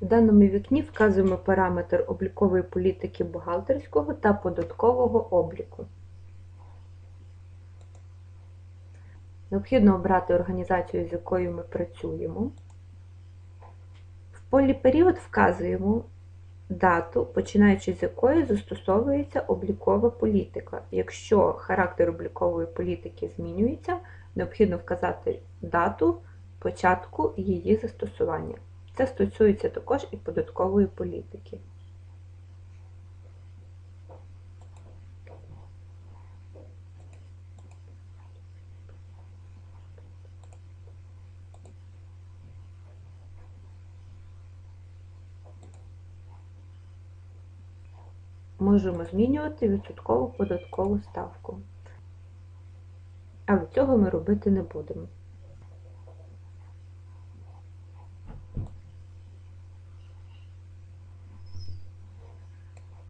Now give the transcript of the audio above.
В даному вікні вказуємо параметр облікової політики бухгалтерського та податкового обліку. Необхідно обрати організацію, з якою ми працюємо. В полі період вказуємо дату, починаючи з якої застосовується облікова політика. Якщо характер облікової політики змінюється, необхідно вказати дату початку її застосування. Це стосується також і податкової політики. Можемо змінювати відсоткову податкову ставку. Але цього ми робити не будемо.